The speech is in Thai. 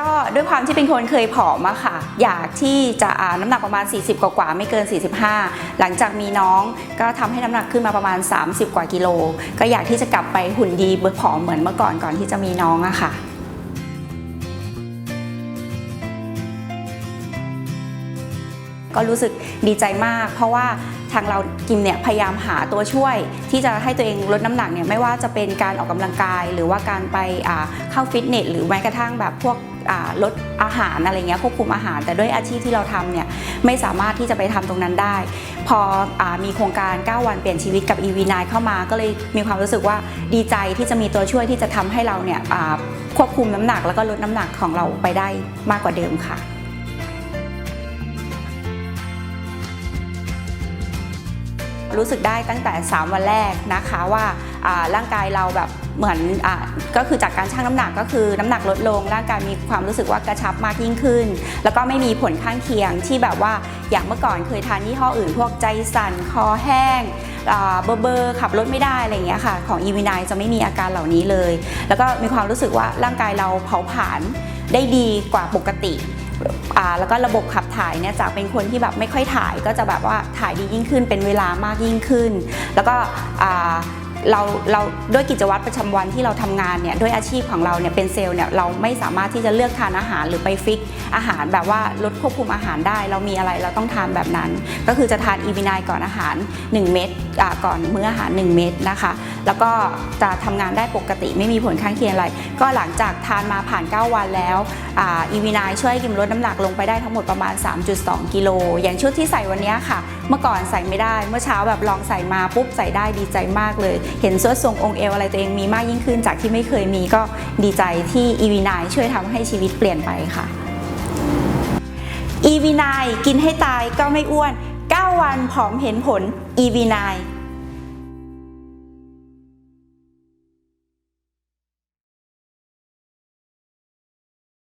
ก็ด้วยความที่เป็นคนเคยผอมอะค่ะ อยากที่จะอ่าน้ำหนักประมาณ 40 กว่าๆไม่เกิน 45 หลังจากมีน้องก็ทำให้น้ำหนักขึ้นมาประมาณ 30 กว่ากิโล ก็อยากที่จะกลับไปหุ่นดีเบิร์ผอมเหมือนเมื่อก่อนก่อนที่จะมีน้องอะค่ะก็รู้สึกดีใจมาก เพราะว่าทางเรากิมเนี่ยพยายามหาตัวช่วย ที่จะให้ตัวเองลดน้ำหนักเนี่ยไม่ว่าจะเป็นการออกกำลังกาย หรือว่าการไปเข้าฟิตเนสหรือแม้กระทั่งแบบพวก ลดอาหารอะไรเงี้ยควบคุมอาหาร แต่ด้วยอาชีพที่เราทำเนี่ยไม่สามารถที่จะไปทำตรงนั้นได้ พออมีโครงการ 9 วันเปลี่ยนชีวิตกับ EV9 เข้ามาก็เลยมีความรู้สึกว่าดีใจที่จะมีตัวช่วยที่จะทำให้เราเนี่ยควบคุมน้ำหนักแล้วก็ลดน้ำหนักของเราไปได้มากกว่าเดิมค่ะรู้สึกได้ตั้งแต่ 3 วันแรกนะคะว่าร่างกายเราแบบ เหมือนอาก็คือจากการชั่งน้ำหนักก็คือน้ำหนักลดลงร่างกายมีความรู้สึกว่ากระชับมากยิ่งขึ้น แล้วก็ไม่มีผลข้างเคียงที่แบบว่าอย่างเมื่อก่อนเคยทานยี่ห้ออื่น พวกใจสั่นคอแห้งเบอร์เบอร์ขับรถไม่ได้อะไรอย่างเงี้ยค่ะของ e v 9จะไม่มีอาการเหล่านี้เลย แล้วก็มีความรู้สึกว่าร่างกายเราเผาผลาญได้ดีกว่าปกติอ่าแล้วก็ระบบขับถ่ายเนี่ยจากเป็นคนที่แบบไม่ค่อยถ่ายก็จะแบบว่าถ่ายดียิ่งขึ้นเป็นเวลามากยิ่งขึ้น แล้วก็อ่า เราเราด้วยกิจวัตรประจำวันที่เราทำงานเนี่ยด้วยอาชีพของเราเนี่ยเป็นเซลล์เนี่ยเราไม่สามารถที่จะเลือกทานอาหารหรือไปฟิกอาหารแบบว่าลดควบคุมอาหารได้ เรามีอะไรเราต้องทานแบบนั้น ก็คือจะทานอีวีนก่อนอาหาร 1 เม็ดก่อนมื้ออาหาร 1 เม็ดนะคะ แล้วก็จะทำงานได้ปกติไม่มีผลข้างเคียงอะไร ก็หลังจากทานมาผ่าน 9 วันแล้วอีวีนช่วยกิมลดน้ำหนักลงไปได้ทั้งหมดประมาณ 3.2 กิโลอย่างชุดที่ใส่วันนี้ค่ะ เมื่อก่อนใส่ไม่ได้เมื่อเช้าแบบลองใส่มาปุ๊บใส่ได้ดีใจมากเลยเห็นสวนทรงองค์เอวอะไรตัวเองมีมากยิ่งขึ้นจากที่ไม่เคยมีก็ดีใจที่อีวีนช่วยทำให้ชีวิตเปลี่ยนไปค่ะ EV9 กินให้ตายก็ไม่อ้วน 9 วันผอมเห็นผล EV9